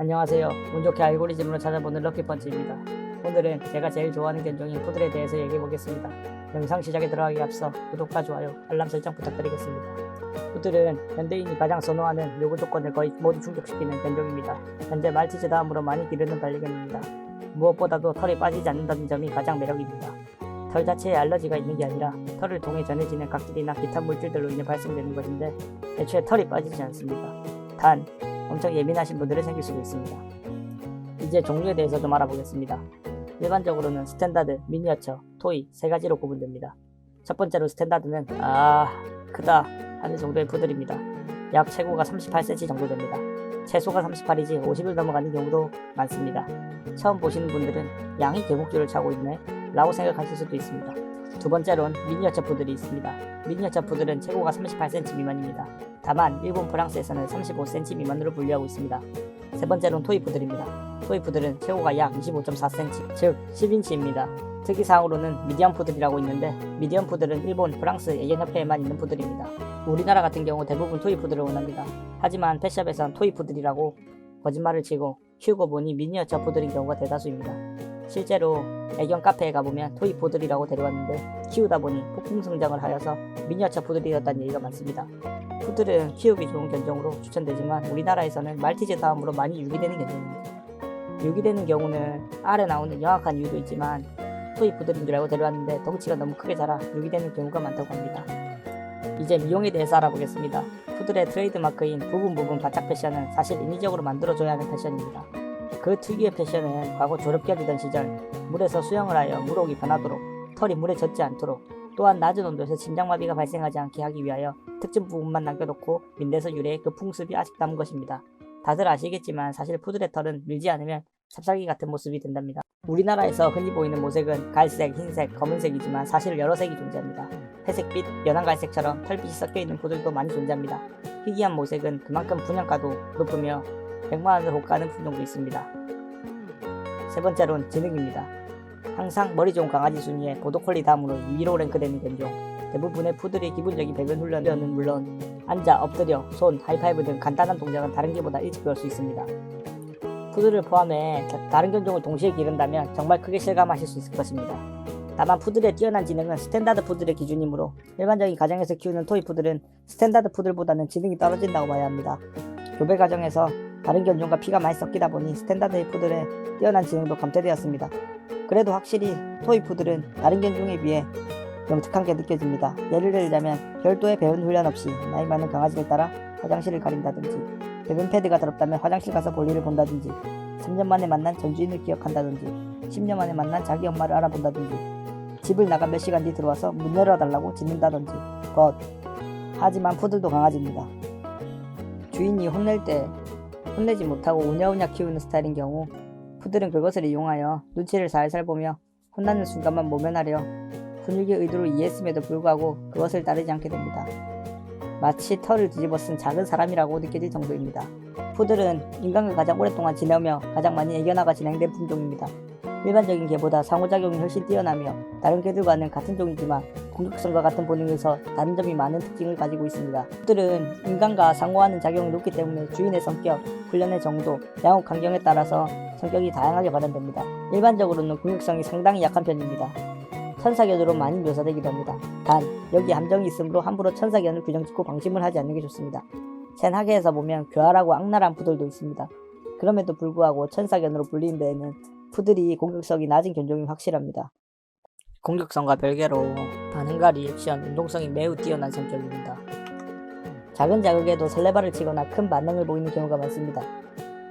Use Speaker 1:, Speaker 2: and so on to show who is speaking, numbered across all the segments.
Speaker 1: 안녕하세요. 운 좋게 알고리즘으로 찾아보는 럭키펀치입니다. 오늘은 제가 제일 좋아하는 견종인 푸들에 대해서 얘기해 보겠습니다. 영상 시작에 들어가기 앞서 구독과 좋아요, 알람 설정 부탁드리겠습니다. 푸들은 현대인이 가장 선호하는 요구 조건을 거의 모두 충족시키는 견종입니다. 현재 말티즈 다음으로 많이 기르는 반려견입니다. 무엇보다도 털이 빠지지 않는다는 점이 가장 매력입니다. 털 자체에 알러지가 있는 게 아니라 털을 통해 전해지는 각질이나 기타 물질들로 인해 발생되는 것인데 애초에 털이 빠지지 않습니다. 단 엄청 예민하신 분들은 생길 수도 있습니다. 이제 종류에 대해서 좀 알아보겠습니다. 일반적으로는 스탠다드, 미니어처, 토이 세 가지로 구분됩니다. 첫 번째로 스탠다드는 아 크다 하는 정도의 푸들입니다. 약 최고가 38cm 정도 됩니다. 최소가 38이지 50을 넘어가는 경우도 많습니다. 처음 보시는 분들은 양이 계곡줄을 차고 있네 라고 생각하실 수도 있습니다. 두 번째로는 미니어처 푸들이 있습니다. 미니어처 푸들은 최고가 38cm 미만입니다. 다만 일본 프랑스에서는 35cm 미만으로 분류하고 있습니다. 세 번째로는 토이 푸들입니다. 토이 푸들은 최고가 약 25.4cm, 즉 10인치입니다. 특이사항으로는 미디엄 푸들이라고 있는데 미디엄 푸들은 일본, 프랑스 애견협회에만 있는 푸들입니다. 우리나라 같은 경우 대부분 토이 푸들을 원합니다. 하지만 펫샵에선 토이 푸들이라고 거짓말을 치고 키우고 보니 미니어처 푸들인 경우가 대다수입니다. 실제로 애견 카페에 가보면 토이 푸들이라고 데려왔는데 키우다 보니 폭풍 성장을 하여서 미니어처 푸들이 되었다는 얘기가 많습니다. 푸들은 키우기 좋은 견종으로 추천되지만 우리나라에서는 말티즈 다음으로 많이 유기되는 견종입니다. 유기되는 경우는 아래 나오는 영악한 이유도 있지만 토이 푸들인 줄 알고 데려왔는데 덩치가 너무 크게 자라 유기되는 경우가 많다고 합니다. 이제 미용에 대해서 알아보겠습니다. 푸들의 트레이드 마크인 부분 부분 바짝 패션은 사실 인위적으로 만들어줘야 하는 패션입니다. 그 특유의 패션은 과거 졸업견이던 시절 물에서 수영을 하여 물옥이 변하도록 털이 물에 젖지 않도록 또한 낮은 온도에서 심장마비가 발생하지 않게 하기 위하여 특정 부분만 남겨놓고 민대서 유래의 그 풍습이 아직 남은 것입니다. 다들 아시겠지만 사실 푸들의 털은 밀지 않으면 삽살기 같은 모습이 된답니다. 우리나라에서 흔히 보이는 모색은 갈색, 흰색, 검은색이지만 사실 여러 색이 존재합니다. 회색빛, 연한 갈색처럼 털빛이 섞여 있는 푸들도 많이 존재합니다. 희귀한 모색은 그만큼 분양가도 높으며 100만 원을 호가하는 품종도 있습니다. 세 번째로는 지능입니다. 항상 머리 좋은 강아지 순위에 보도콜리 다음으로 위로 랭크되는 견종. 대부분의 푸들의 기본적인 배변 훈련은 물론 앉아, 엎드려, 손, 하이파이브 등 간단한 동작은 다른 개보다 일찍 배울 수 있습니다. 푸들을 포함해 다- 다른 견종을 동시에 기른다면 정말 크게 실감하실 수 있을 것입니다. 다만 푸들의 뛰어난 지능은 스탠다드 푸들의 기준이므로 일반적인 가정에서 키우는 토이 푸들은 스탠다드 푸들보다는 지능이 떨어진다고 봐야 합니다. 교배 과정에서 다른 견종과 피가 많이 섞이다 보니 스탠다드 푸들의 뛰어난 지능도 감퇴되었습니다. 그래도 확실히 토이 푸들은 다른 견종에 비해 영특한 게 느껴집니다. 예를 들자면 별도의 배운 훈련 없이 나이 많은 강아지를 따라 화장실을 가린다든지 배변 패드가 더럽다면 화장실 가서 볼일을 본다든지 3년 만에 만난 전주인을 기억한다든지 10년 만에 만난 자기 엄마를 알아본다든지 집을 나가 몇 시간 뒤 들어와서 문 열어달라고 짖는다든지 것 하지만 푸들도 강아지입니다. 주인이 혼낼 때 혼내지 못하고 우냐우냐 키우는 스타일인 경우 푸들은 그것을 이용하여 눈치를 살살 보며 혼나는 순간만 모면하려 분위기 의도로 이해했음에도 불구하고 그것을 따르지 않게 됩니다. 마치 털을 뒤집어 쓴 작은 사람이라고 느껴질 정도입니다. 푸들은 인간과 가장 오랫동안 지내며 가장 많이 애견화가 진행된 품종입니다. 일반적인 개보다 상호작용이 훨씬 뛰어나며 다른 개들과는 같은 종이지만 공격성과 같은 본능에서 다른 점이 많은 특징을 가지고 있습니다. 푸들은 인간과 상호하는 작용이 높기 때문에 주인의 성격, 훈련의 정도, 양육 환경에 따라서 성격이 다양하게 발현됩니다. 일반적으로는 공격성이 상당히 약한 편입니다. 천사견으로 많이 묘사되기도 합니다. 단, 여기 함정이 있으므로 함부로 천사견을 규정짓고 방심을 하지 않는 게 좋습니다. 젠하계에서 보면 교활하고 악랄한 푸들도 있습니다. 그럼에도 불구하고 천사견으로 불리는 데에는 푸들이 공격성이 낮은 견종이 확실합니다. 공격성과 별개로 반응과 리액션, 운동성이 매우 뛰어난 성격입니다. 작은 자극에도 설레발을 치거나 큰 반응을 보이는 경우가 많습니다.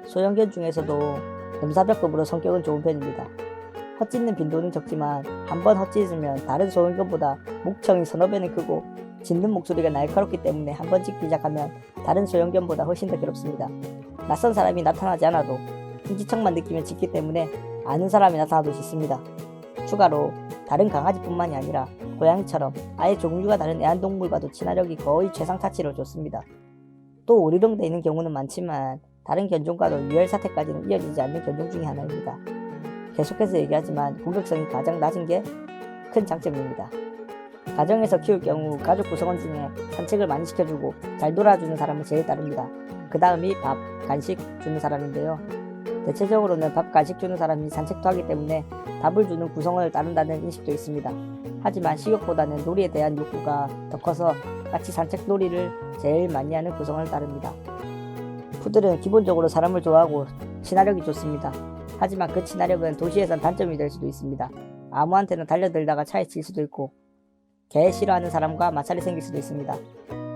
Speaker 1: 소형견 중에서도 넘사벽급으로 성격은 좋은 편입니다. 헛짖는 빈도는 적지만 한 번 헛짖으면 다른 소형견보다 목청이 서너 배는 크고 짖는 목소리가 날카롭기 때문에 한 번 짖기 시작하면 다른 소형견보다 훨씬 더 괴롭습니다. 낯선 사람이 나타나지 않아도 인지척만 느끼면 짖기 때문에 아는 사람이 나타나도 짖습니다. 추가로 다른 강아지뿐만이 아니라 고양이처럼 아예 종류가 다른 애완동물과도 친화력이 거의 최상타치로 좋습니다. 또 오리동돼 있는 경우는 많지만 다른 견종과도 유혈 사태까지는 이어지지 않는 견종 중의 하나입니다. 계속해서 얘기하지만 공격성이 가장 낮은 게 큰 장점입니다. 가정에서 키울 경우 가족 구성원 중에 산책을 많이 시켜주고 잘 놀아주는 사람은 제일 따릅니다. 그 다음이 밥, 간식 주는 사람인데요. 대체적으로는 밥 간식 주는 사람이 산책도 하기 때문에 밥을 주는 구성원을 따른다는 인식도 있습니다. 하지만 식욕보다는 놀이에 대한 욕구가 더 커서 같이 산책 놀이를 제일 많이 하는 구성원을 따릅니다. 푸들은 기본적으로 사람을 좋아하고 친화력이 좋습니다. 하지만 그 친화력은 도시에선 단점이 될 수도 있습니다. 아무한테나 달려들다가 차에 칠 수도 있고 개 싫어하는 사람과 마찰이 생길 수도 있습니다.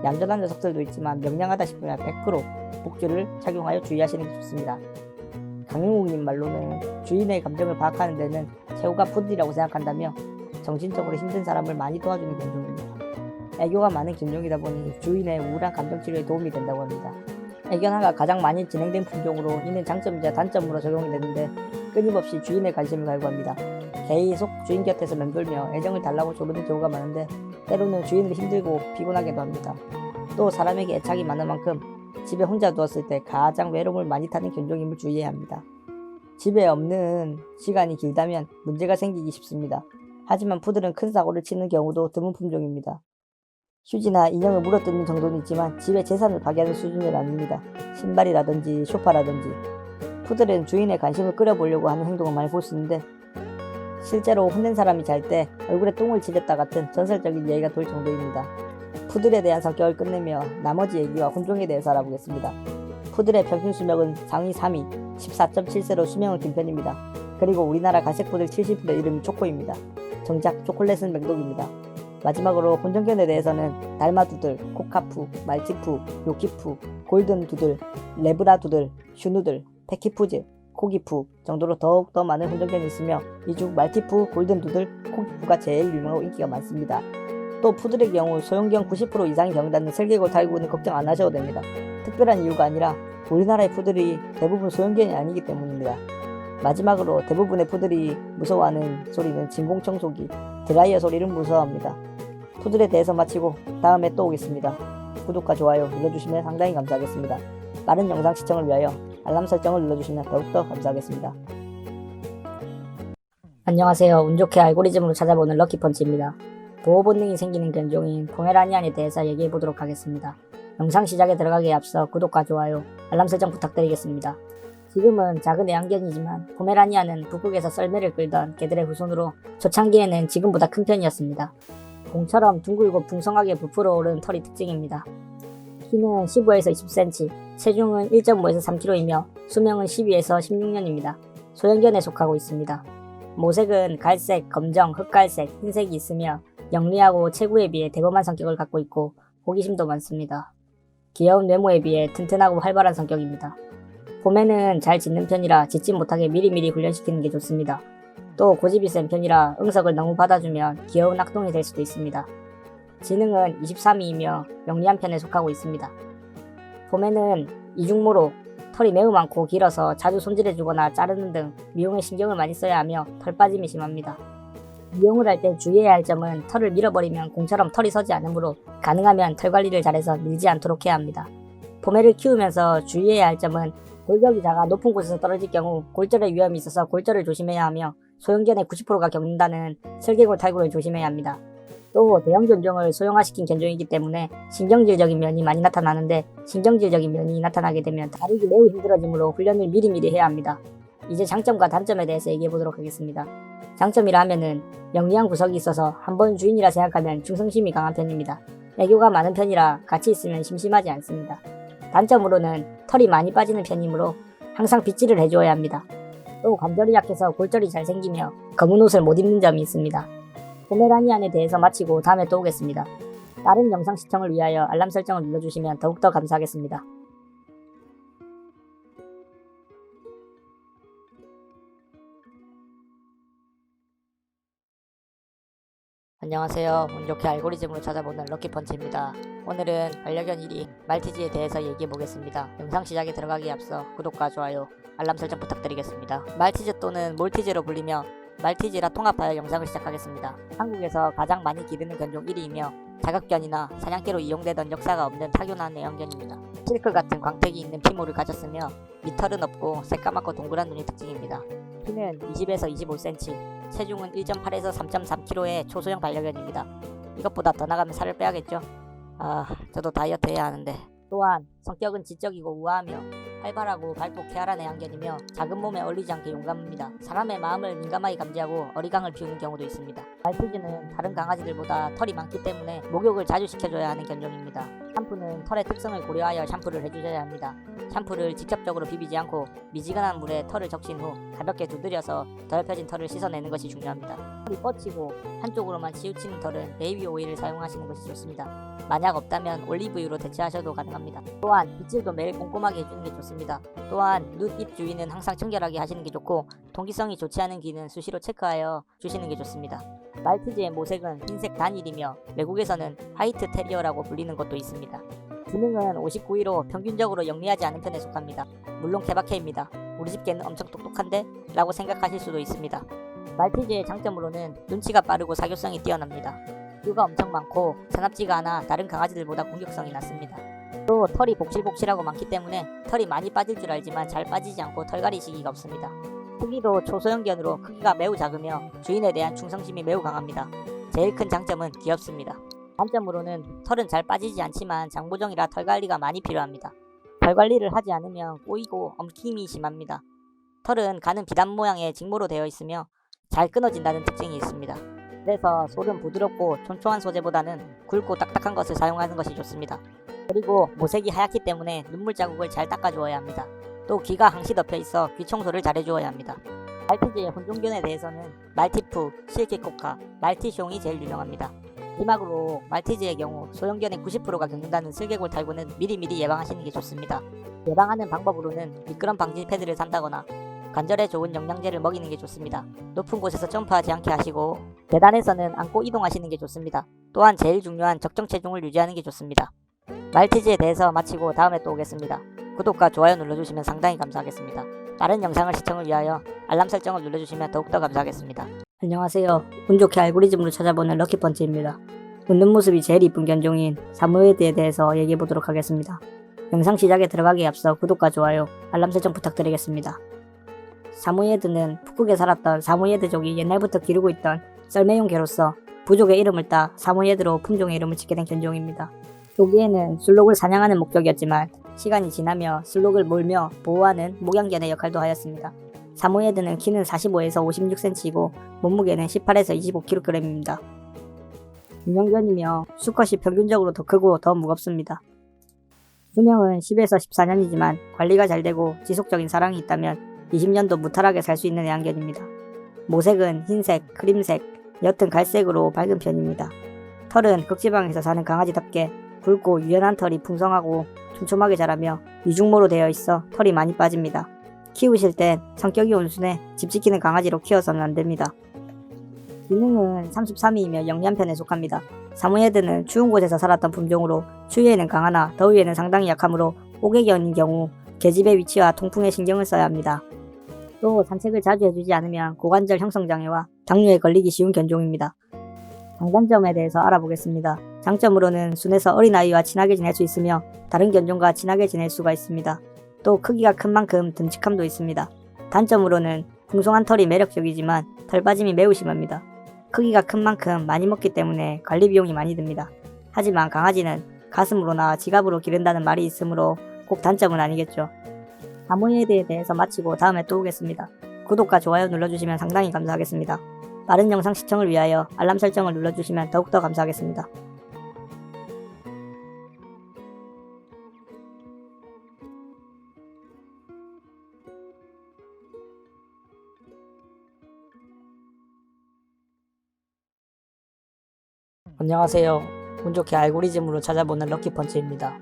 Speaker 1: 얌전한 녀석들도 있지만 명량하다 싶으면 100% 복주를 착용하여 주의하시는 게 좋습니다. 강용욱님 말로는 주인의 감정을 파악하는 데는 새우가 푸들이라고 생각한다며 정신적으로 힘든 사람을 많이 도와주는 견종입니다. 애교가 많은 견종이다 보니 주인의 우울한 감정 치료에 도움이 된다고 합니다. 애견화가 가장 많이 진행된 품종으로 이는 장점이자 단점으로 적용이 되는데 끊임없이 주인의 관심을 갈구 합니다. 계속 주인 곁에서 맴돌며 애정을 달라고 조르는 경우가 많은데 때로는 주인을 힘들고 피곤하게도 합니다. 또 사람에게 애착이 많은 만큼 집에 혼자 두었을 때 가장 외로움을 많이 타는 견종임을 주의해야 합니다. 집에 없는 시간이 길다면 문제가 생기기 쉽습니다. 하지만 푸들은 큰 사고를 치는 경우도 드문 품종입니다. 휴지나 인형을 물어뜯는 정도는 있지만 집의 재산을 파괴하는 수준은 아닙니다. 신발이라든지 소파라든지 푸들은 주인의 관심을 끌어보려고 하는 행동을 많이 볼 수 있는데 실제로 혼낸 사람이 잘 때 얼굴에 똥을 지렸다 같은 전설적인 얘기가 돌 정도입니다. 푸들에 대한 성격을 끝내며 나머지 얘기와 혼종에 대해서 알아보겠습니다. 푸들의 평균 수명은 상위 3위 14.7세로 수명은 긴 편입니다. 그리고 우리나라 갈색 푸들 70% 이름이 초코입니다. 정작 초콜릿은 맹독입니다. 마지막으로 혼종견에 대해서는 달마두들, 코카푸, 말티푸, 요키푸, 골든두들, 레브라두들, 슈누들, 패키푸즈, 코기푸 정도로 더욱 더 많은 혼종견이 있으며 이중 말티푸, 골든두들, 코기푸가 제일 유명하고 인기가 많습니다. 또 푸들의 경우 소형견 90% 이상이 병다는 슬개골 탈구는 걱정 안 하셔도 됩니다. 특별한 이유가 아니라 우리나라의 푸들이 대부분 소형견이 아니기 때문입니다. 마지막으로 대부분의 푸들이 무서워하는 소리는 진공청소기, 드라이어 소리를 무서워합니다. 푸들에 대해서 마치고 다음에 또 오겠습니다. 구독과 좋아요 눌러주시면 상당히 감사하겠습니다. 빠른 영상 시청을 위하여 알람 설정을 눌러주시면 더욱더 감사하겠습니다. 안녕하세요. 운 좋게 알고리즘으로 찾아보는 럭키펀치입니다. 보호 본능이 생기는 견종인 포메라니안에 대해서 얘기해 보도록 하겠습니다. 영상 시작에 들어가기에 앞서 구독과 좋아요, 알람 설정 부탁드리겠습니다. 지금은 작은 애완견이지만 포메라니안은 북극에서 썰매를 끌던 개들의 후손으로 초창기에는 지금보다 큰 편이었습니다. 공처럼 둥글고 풍성하게 부풀어 오른 털이 특징입니다. 키는 15에서 20cm, 체중은 1.5에서 3kg이며 수명은 12에서 16년입니다. 소형견에 속하고 있습니다. 모색은 갈색, 검정, 흑갈색, 흰색이 있으며 영리하고 체구에 비해 대범한 성격을 갖고 있고 호기심도 많습니다. 귀여운 외모에 비해 튼튼하고 활발한 성격입니다. 봄에는 잘 짖는 편이라 짖지 못하게 미리미리 훈련시키는 게 좋습니다. 또 고집이 센 편이라 응석을 너무 받아주면 귀여운 악동이 될 수도 있습니다. 지능은 23위이며 영리한 편에 속하고 있습니다. 봄에는 이중모로 털이 매우 많고 길어서 자주 손질해주거나 자르는 등 미용에 신경을 많이 써야 하며 털 빠짐이 심합니다. 미용을 할 때 주의해야 할 점은 털을 밀어버리면 공처럼 털이 서지 않으므로 가능하면 털 관리를 잘해서 밀지 않도록 해야 합니다. 포메를 키우면서 주의해야 할 점은 골격이 작아 높은 곳에서 떨어질 경우 골절의 위험이 있어서 골절을 조심해야 하며 소형견의 90%가 겪는다는 슬개골 탈구를 조심해야 합니다. 또 대형 견종을 소형화시킨 견종이기 때문에 신경질적인 면이 많이 나타나는데 신경질적인 면이 나타나게 되면 다루기 매우 힘들어지므로 훈련을 미리미리 해야 합니다. 이제 장점과 단점에 대해서 얘기해 보도록 하겠습니다. 장점이라 하면은 영리한 구석이 있어서 한 번 주인이라 생각하면 충성심이 강한 편입니다. 애교가 많은 편이라 같이 있으면 심심하지 않습니다. 단점으로는 털이 많이 빠지는 편이므로 항상 빗질을 해주어야 합니다. 또 관절이 약해서 골절이 잘 생기며 검은 옷을 못 입는 점이 있습니다. 포메라니안에 대해서 마치고 다음에 또 오겠습니다. 다른 영상 시청을 위하여 알람 설정을 눌러주시면 더욱더 감사하겠습니다. 안녕하세요. 운 좋게 알고리즘으로 찾아보는 럭키펀치입니다. 오늘은 반려견 1위 말티즈에 대해서 얘기해 보겠습니다. 영상 시작에 들어가기에 앞서 구독과 좋아요, 알람 설정 부탁드리겠습니다. 말티즈 또는 몰티즈로 불리며 말티즈라 통합하여 영상을 시작하겠습니다. 한국에서 가장 많이 기르는 견종 1위이며 자극견이나 사냥개로 이용되던 역사가 없는 타고난 애완견입니다. 실크 같은 광택이 있는 피모를 가졌으며 밑털은 없고 새까맣고 동그란 눈이 특징입니다. 키는 20에서 25cm, 체중은 1.8에서 3.3kg의 초소형 반려견입니다. 이것보다 더 나가면 살을 빼야겠죠? 아, 저도 다이어트 해야 하는데. 또한 성격은 지적이고 우아하며 활발하고 밝고 쾌활한 애완견이며 작은 몸에 어울리지 않게 용감합니다. 사람의 마음을 민감하게 감지하고 어리광을 피우는 경우도 있습니다. 말티즈는 다른 강아지들보다 털이 많기 때문에 목욕을 자주 시켜줘야 하는 견종입니다. 샴푸는 털의 특성을 고려하여 샴푸를 해주셔야 합니다. 샴푸를 직접적으로 비비지 않고 미지근한 물에 털을 적신 후 가볍게 두드려서 더럽혀진 털을 씻어내는 것이 중요합니다. 털이 뻗치고 한쪽으로만 치우치는 털은 베이비 오일을 사용하시는 것이 좋습니다. 만약 없다면 올리브유로 대체하셔도 가능합니다. 또한 빗질도 매일 꼼꼼하게 해주는 게 좋습니다. 또한 눈, 입 주위는 항상 청결하게 하시는 게 좋고 통기성이 좋지 않은 귀는 수시로 체크하여 주시는 게 좋습니다. 말티즈의 모색은 흰색 단일이며 외국에서는 화이트 테리어라고 불리는 것도 있습니다. 기능은 59위로 평균적으로 영리하지 않은 편에 속합니다. 물론 케바케입니다. 우리 집 개는 엄청 똑똑한데? 라고 생각하실 수도 있습니다. 말티즈의 장점으로는 눈치가 빠르고 사교성이 뛰어납니다. 뼈가 엄청 많고 사납지가 않아 다른 강아지들보다 공격성이 낮습니다. 또 털이 복실복실하고 많기 때문에 털이 많이 빠질 줄 알지만 잘 빠지지 않고 털갈이 시기가 없습니다. 크기도 초소형견으로 크기가 매우 작으며 주인에 대한 충성심이 매우 강합니다. 제일 큰 장점은 귀엽습니다. 단점으로는 털은 잘 빠지지 않지만 장보정이라 털 관리가 많이 필요합니다. 털 관리를 하지 않으면 꼬이고 엉킴이 심합니다. 털은 가는 비단 모양의 직모로 되어 있으며 잘 끊어진다는 특징이 있습니다. 그래서 솔은 부드럽고 촌초한 소재보다는 굵고 딱딱한 것을 사용하는 것이 좋습니다. 그리고 모색이 하얗기 때문에 눈물 자국을 잘 닦아주어야 합니다. 또 귀가 항시 덮여 있어 귀 청소를 잘 해주어야 합니다. 말티즈의 혼종견에 대해서는 말티푸, 실키코카, 말티숑이 제일 유명합니다. 마지막으로 말티즈의 경우 소형견의 90%가 겪는다는 슬개골 탈구는 미리미리 예방하시는 게 좋습니다. 예방하는 방법으로는 미끄럼 방지 패드를 산다거나 관절에 좋은 영양제를 먹이는 게 좋습니다. 높은 곳에서 점프하지 않게 하시고 계단에서는 안고 이동하시는 게 좋습니다. 또한 제일 중요한 적정 체중을 유지하는 게 좋습니다. 말티즈에 대해서 마치고 다음에 또 오겠습니다. 구독과 좋아요 눌러주시면 상당히 감사하겠습니다. 다른 영상을 시청을 위하여 알람 설정을 눌러주시면 더욱더 감사하겠습니다. 안녕하세요. 운 좋게 알고리즘으로 찾아보는 럭키펀치입니다. 웃는 모습이 제일 이쁜 견종인 사무에드에 대해서 얘기해 보도록 하겠습니다. 영상 시작에 들어가기에 앞서 구독과 좋아요, 알람 설정 부탁드리겠습니다. 사무예드는 북극에 살았던 사무예드족이 옛날부터 기르고 있던 썰매용 개로서 부족의 이름을 따 사무예드로 품종의 이름을 짓게 된 견종입니다. 초기에는 술록을 사냥하는 목적이었지만 시간이 지나며 술록을 몰며 보호하는 목양견의 역할도 하였습니다. 사무예드는 키는 45에서 56cm이고 몸무게는 18에서 25kg입니다. 유명견이며 수컷이 평균적으로 더 크고 더 무겁습니다. 수명은 10에서 14년이지만 관리가 잘 되고 지속적인 사랑이 있다면 20년도 무탈하게 살 수 있는 애완견입니다. 모색은 흰색, 크림색, 옅은 갈색으로 밝은 편입니다. 털은 극지방에서 사는 강아지답게 굵고 유연한 털이 풍성하고 촘촘하게 자라며 이중모로 되어 있어 털이 많이 빠집니다. 키우실 땐 성격이 온순해 집 지키는 강아지로 키워서는 안 됩니다. 기능은 33위이며 영리한편에 속합니다. 사무예드는 추운 곳에서 살았던 품종으로 추위에는 강하나 더위에는 상당히 약하므로 옥외견인 경우 계집의 위치와 통풍에 신경을 써야 합니다. 또 산책을 자주 해주지 않으면 고관절 형성 장애와 당뇨에 걸리기 쉬운 견종입니다. 장단점에 대해서 알아보겠습니다. 장점으로는 순해서 어린아이와 친하게 지낼 수 있으며 다른 견종과 친하게 지낼 수가 있습니다. 또 크기가 큰 만큼 듬직함도 있습니다. 단점으로는 풍성한 털이 매력적이지만 털 빠짐이 매우 심합니다. 크기가 큰 만큼 많이 먹기 때문에 관리 비용이 많이 듭니다. 하지만 강아지는 가슴으로나 지갑으로 기른다는 말이 있으므로 꼭 단점은 아니겠죠. 사모예드에 대해서 마치고 다음에 또 오겠습니다. 구독과 좋아요 눌러주시면 상당히 감사하겠습니다. 빠른 영상 시청을 위하여 알람 설정을 눌러주시면 더욱더 감사하겠습니다. 안녕하세요. 운 좋게 알고리즘으로 찾아보는 럭키펀치입니다.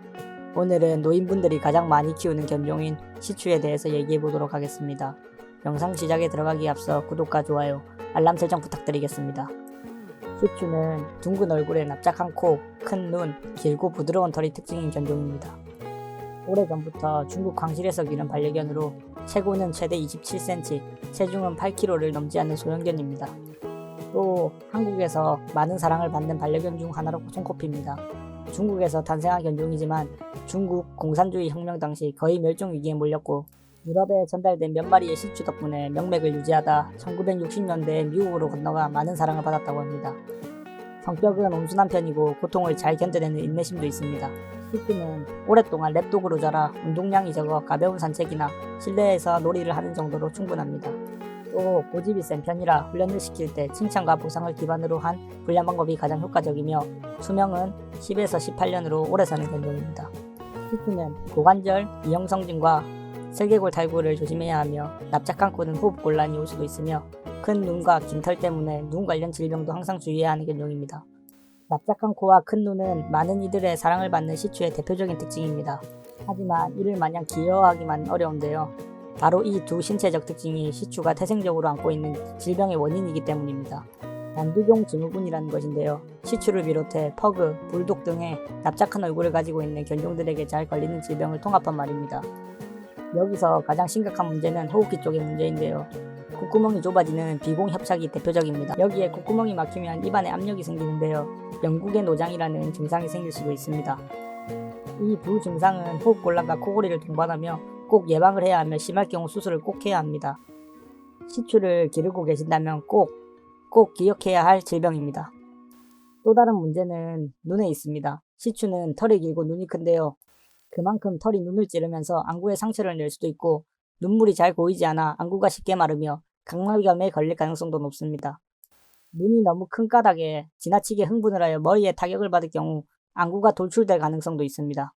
Speaker 1: 오늘은 노인분들이 가장 많이 키우는 견종인 시추에 대해서 얘기해 보도록 하겠습니다. 영상 시작에 들어가기 앞서 구독과 좋아요, 알람 설정 부탁드리겠습니다. 시추는 둥근 얼굴에 납작한 코, 큰 눈, 길고 부드러운 털이 특징인 견종입니다. 오래전부터 중국 광실에서 기른 반려견으로 체구는 최대 27cm, 체중은 8kg를 넘지 않는 소형견입니다. 또 한국에서 많은 사랑을 받는 반려견 중 하나로 손꼽힙니다. 중국에서 탄생한 견종이지만 중국 공산주의 혁명 당시 거의 멸종 위기에 몰렸고 유럽에 전달된 몇 마리의 시추 덕분에 명맥을 유지하다 1960년대에 미국으로 건너가 많은 사랑을 받았다고 합니다. 성격은 온순한 편이고 고통을 잘 견뎌내는 인내심도 있습니다. 시추는 오랫동안 랩독으로 자라 운동량이 적어 가벼운 산책이나 실내에서 놀이를 하는 정도로 충분합니다. 또 고집이 센 편이라 훈련을 시킬 때 칭찬과 보상을 기반으로 한 훈련 방법이 가장 효과적이며 수명은 10에서 18년으로 오래 사는 견종입니다. 시추는 고관절, 이형성증과 슬개골 탈구를 조심해야 하며 납작한 코는 호흡 곤란이 올 수도 있으며 큰 눈과 긴 털 때문에 눈 관련 질병도 항상 주의해야 하는 견종입니다. 납작한 코와 큰 눈은 많은 이들의 사랑을 받는 시추의 대표적인 특징입니다. 하지만 이를 마냥 귀여워하기만 어려운데요. 바로 이 두 신체적 특징이 시추가 태생적으로 안고 있는 질병의 원인이기 때문입니다. 난두종 증후군이라는 것인데요. 시추를 비롯해 퍼그, 불독 등의 납작한 얼굴을 가지고 있는 견종들에게 잘 걸리는 질병을 통합한 말입니다. 여기서 가장 심각한 문제는 호흡기 쪽의 문제인데요. 콧구멍이 좁아지는 비공협착이 대표적입니다. 여기에 콧구멍이 막히면 입안에 압력이 생기는데요. 영국의 노장이라는 증상이 생길 수도 있습니다. 이 두 증상은 호흡곤란과 코골이를 동반하며 꼭 예방을 해야 하며 심할 경우 수술을 꼭 해야 합니다. 시추를 기르고 계신다면 꼭, 꼭 기억해야 할 질병입니다. 또 다른 문제는 눈에 있습니다. 시추는 털이 길고 눈이 큰데요. 그만큼 털이 눈을 찌르면서 안구에 상처를 낼 수도 있고 눈물이 잘 고이지 않아 안구가 쉽게 마르며 각막염에 걸릴 가능성도 높습니다. 눈이 너무 큰 까닭에 지나치게 흥분을 하여 머리에 타격을 받을 경우 안구가 돌출될 가능성도 있습니다.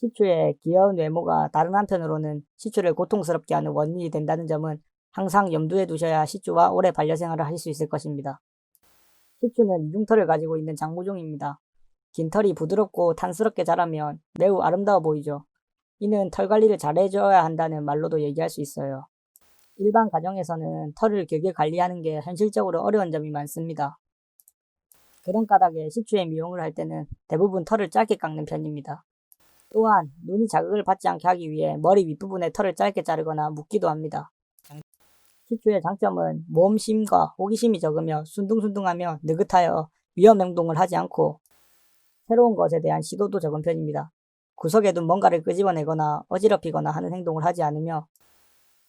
Speaker 1: 시추의 귀여운 외모가 다른 한편으로는 시추를 고통스럽게 하는 원인이 된다는 점은 항상 염두에 두셔야 시추와 오래 반려생활을 하실 수 있을 것입니다. 시추는 이중털을 가지고 있는 장모종입니다. 긴 털이 부드럽고 탄스럽게 자라면 매우 아름다워 보이죠. 이는 털 관리를 잘 해줘야 한다는 말로도 얘기할 수 있어요. 일반 가정에서는 털을 길게 관리하는 게 현실적으로 어려운 점이 많습니다. 그런 까닭에 시추의 미용을 할 때는 대부분 털을 짧게 깎는 편입니다. 또한 눈이 자극을 받지 않게 하기 위해 머리 윗부분에 털을 짧게 자르거나 묶기도 합니다. 시추의 장점은 모험심과 호기심이 적으며 순둥순둥하며 느긋하여 위험 행동을 하지 않고 새로운 것에 대한 시도도 적은 편입니다. 구석에 둔 뭔가를 끄집어내거나 어지럽히거나 하는 행동을 하지 않으며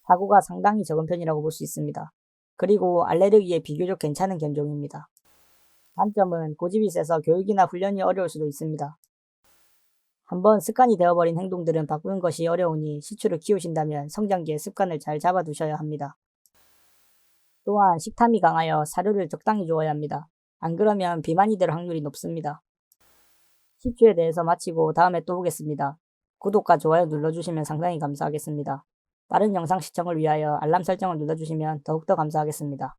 Speaker 1: 사고가 상당히 적은 편이라고 볼 수 있습니다. 그리고 알레르기에 비교적 괜찮은 견종입니다. 단점은 고집이 세서 교육이나 훈련이 어려울 수도 있습니다. 한번 습관이 되어버린 행동들은 바꾸는 것이 어려우니 시추를 키우신다면 성장기에 습관을 잘 잡아두셔야 합니다. 또한 식탐이 강하여 사료를 적당히 주어야 합니다. 안 그러면 비만이 될 확률이 높습니다. 시추에 대해서 마치고 다음에 또 오겠습니다. 구독과 좋아요 눌러주시면 상당히 감사하겠습니다. 빠른 영상 시청을 위하여 알람 설정을 눌러주시면 더욱더 감사하겠습니다.